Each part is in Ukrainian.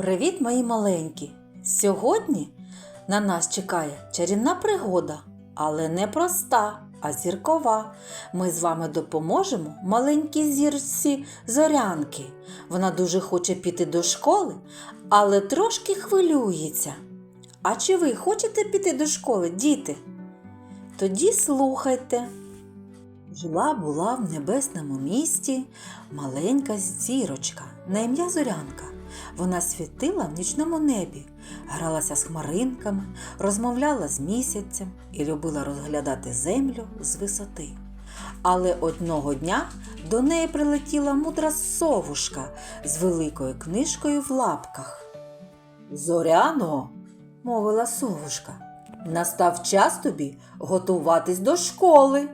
Привіт, мої маленькі! Сьогодні на нас чекає чарівна пригода, але не проста, а зіркова. Ми з вами допоможемо маленькій зірці зорянки. Вона дуже хоче піти до школи, але трошки хвилюється. А чи ви хочете піти до школи, діти? Тоді слухайте. Жила була в небесному місті маленька зірочка на ім'я Зорянка. Вона світила в нічному небі, гралася з хмаринками, розмовляла з місяцем і любила розглядати землю з висоти. Але одного дня до неї прилетіла мудра совушка з великою книжкою в лапках. Зоряно, мовила совушка, настав час тобі готуватись до школи.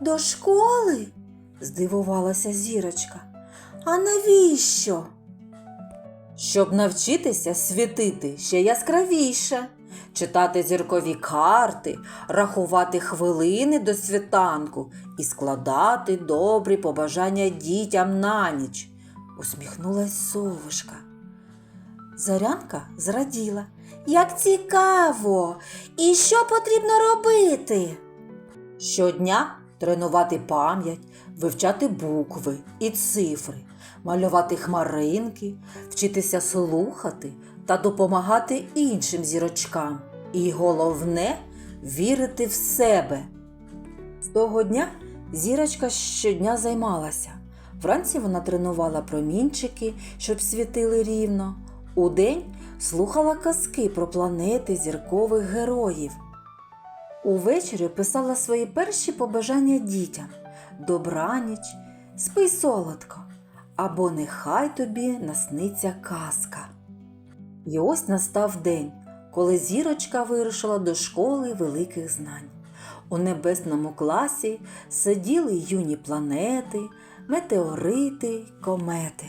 До школи? здивувалася зірочка. А навіщо? Щоб навчитися світити ще яскравіше, читати зіркові карти, рахувати хвилини до світанку і складати добрі побажання дітям на ніч, усміхнулась совушка. Зарянка зраділа. Як цікаво! І що потрібно робити? Щодня тренувати пам'ять, вивчати букви і цифри, малювати хмаринки, вчитися слухати та допомагати іншим зірочкам. І головне вірити в себе. З того дня зірочка щодня займалася. Вранці вона тренувала промінчики, щоб світили рівно. Удень слухала казки про планети зіркових героїв. Увечері писала свої перші побажання дітям добраніч, спи солодко, або нехай тобі насниться казка. І ось настав день, коли зірочка вирушила до школи великих знань. У небесному класі сиділи юні планети, метеорити, комети.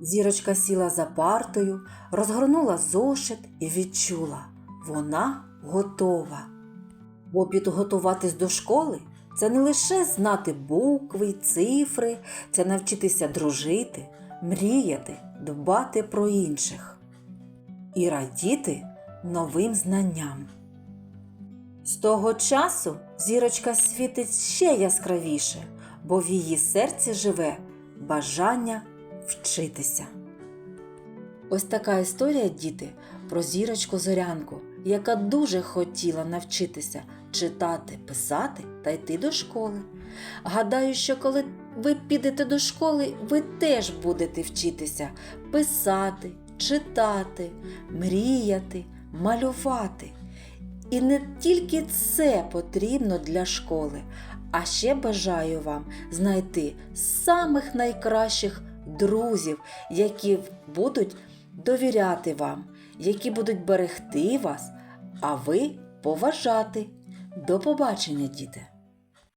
Зірочка сіла за партою, розгорнула зошит і відчула вона готова. Бо підготуватись до школи це не лише знати букви, цифри, це навчитися дружити, мріяти, дбати про інших і радіти новим знанням. З того часу зірочка світить ще яскравіше, бо в її серці живе бажання вчитися. Ось така історія, діти, про зірочку зорянку, яка дуже хотіла навчитися читати, писати та йти до школи. Гадаю, що коли ви підете до школи, ви теж будете вчитися писати, читати, мріяти, малювати. І не тільки це потрібно для школи, а ще бажаю вам знайти самих найкращих друзів, які будуть довіряти вам, які будуть берегти вас, а ви поважати. До побачення, діти!